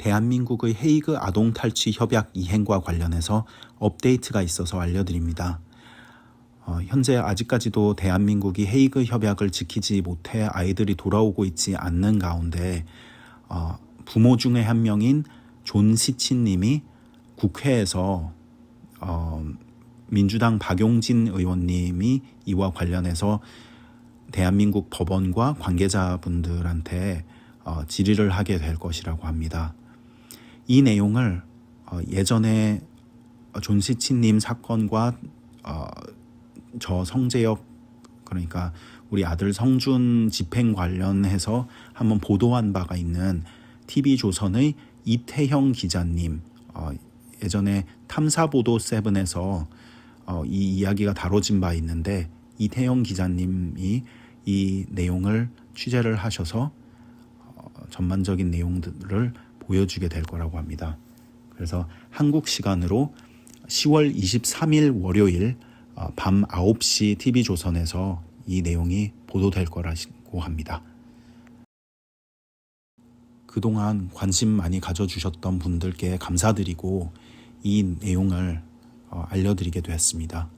대한민국의 헤이그 아동 탈취 협약 이행과 관련해서 업데이트가 있어서 알려드립니다. 어, 현재 아직까지도 대한민국이 헤이그 협약을 지키지 못해 아이들이 돌아오고 있지 않는 가운데 어, 부모 중에 한 명인 존 시친님이 국회에서 어, 민주당 박용진 의원님이 이와 관련해서 대한민국 법원과 관계자분들한테 어, 질의를 하게 될 것이라고 합니다. 이 내용을 어, 예전에 존시치님 사건과 어, 저 성재혁 그러니까 우리 아들 성준 집행 관련해서 한번 보도한 바가 있는 TV 조선의 이태형 기자님 어, 예전에 탐사보도 세븐에서 어, 이 이야기가 다뤄진 바 있는데 이태영 기자님이 이 내용을 취재를 하셔서 어, 전반적인 내용들을 보여주게 될 거라고 합니다. 그래서 한국 시간으로 10월 23일 월요일 어, 밤 9시 TV조선에서 이 내용이 보도될 거라고 합니다. 그동안 관심 많이 가져주셨던 분들께 감사드리고 이 내용을 어, 알려드리게 되었습니다.